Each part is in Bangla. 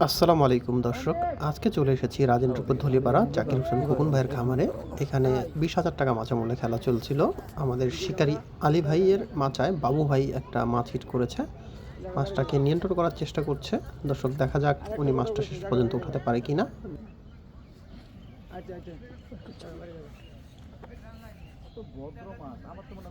আসসালামু আলাইকুম দর্শক আজকে চলে এসেছি রাজেন্দ্রপুর ধলিপাড়া জাকির হোসেন খোকন ভাইয়ের খামারে এখানে বিশ হাজার টাকা মাছা মূল্যে খেলা চলছিল আমাদের শিকারী আলী ভাইয়ের মাচায় বাবু ভাই একটা মাছ হিট করেছে মাছটাকে নিয়ন্ত্রণ করার চেষ্টা করছে দর্শক দেখা যাক উনি মাছটা শেষ পর্যন্ত উঠাতে পারে কি না আমার কিনা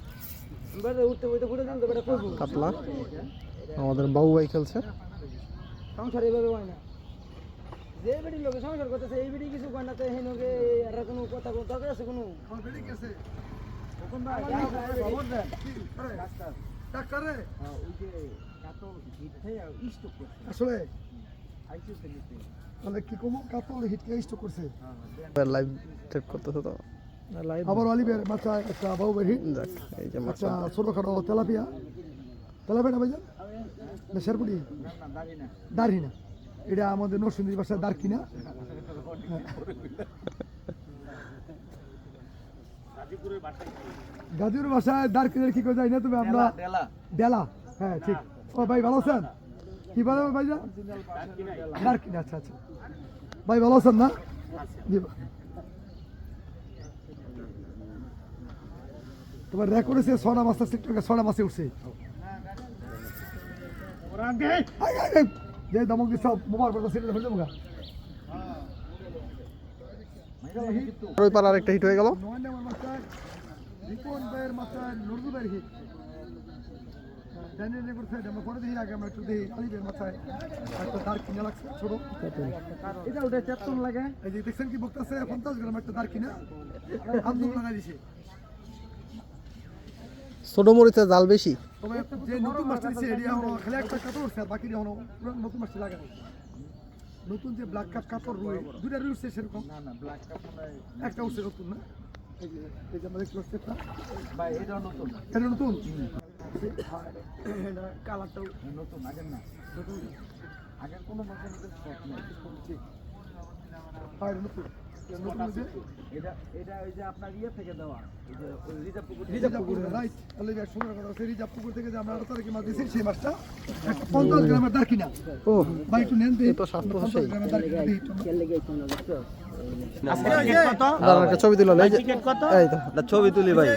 কাতলা বেড়ে উঠতে উঠতে ফুটে বেটা আমাদের বাবু ভাই খেলছে। সংসার এইভাবে হয় না। যে বেটি লোকে সংসার করতেছে এই বেটি কিছু কয় না তো লোকে এরা কোনো কথা কোনো দরকার আছে কোনো? আসলে মানে কি কম? কাতল হিটকে স্টক করছে। লাইভ চেক করতেছে তো। আবার অলিভের মাথায় একটা যে একটা ছোটখাটো তেলাপিয়া তেলাপিয়াটা ভাইজান না শেরপুটি দাঁড়ি না এটা আমাদের নরসিংদীর ভাষায় দাঁড়কি না গাজীপুর ভাষায় দাঁড়কিনের কি করে যাই না তুমি আমরা ডেলা হ্যাঁ ঠিক ও ভাই ভালো আছেন কি বলে ভাই দাঁড়কিনা আচ্ছা আচ্ছা ভাই ভালো আছেন না জি তোমার রেকর্ড হয়েছে ছটা মাছ আছে ছটা মাছে উঠছে। যে দমক করে সেটা গা। ওই পার আরেকটা হিট হয়ে গেল। রিপন ভাইয়ের মাথায় নুরদু ভাইয়ের হিট জানি রেকর্ড সাইড আমরা দেখি আগে আমরা একটু দেখি আলি মাথায়। একটা তার কিনে লাগছে ছোট। এটা ওটা চেতন লাগে। এই যে দেখছেন কি বক্তাছে পঞ্চাশ গ্রাম একটা তার কিনা? আন্দোলন লাগাই দিছে। ছোট মরিচে জাল বেশি। তবে যে নতুন এটি এখনও খালি একটা কাপড় উঠছে আর বাকি পুরো নতুন লাগানো নতুন যে ব্ল্যাক কাপ কাপড় রুই দুইটা রুই উঠছে সেরকম। না না ব্ল্যাক কাপ একটা উঠছে নতুন না? এই যে আমাদের ক্লোজ সেটটা ভাই এটা নতুন। এটা নতুন? কালারটাও নতুন আগের না। নতুন। আগের কোনো মাছের মধ্যে স্পট নেই। ঠিক হ্যাঁ এটা নতুন এটা নতুন হয়েছে রিজার্ভ পুকুর রাইট তাহলে এক সময় কথা হচ্ছে রিজার্ভ পুকুর থেকে যে আমরা আরও তারিখে মাছ দিয়েছি সেই মাছটা একটা পঞ্চাশ গ্রামের দার কিনা ও ভাই একটু নেন তো স্বাস্থ্য সেই। তুলো ছবি তুলি ভাই।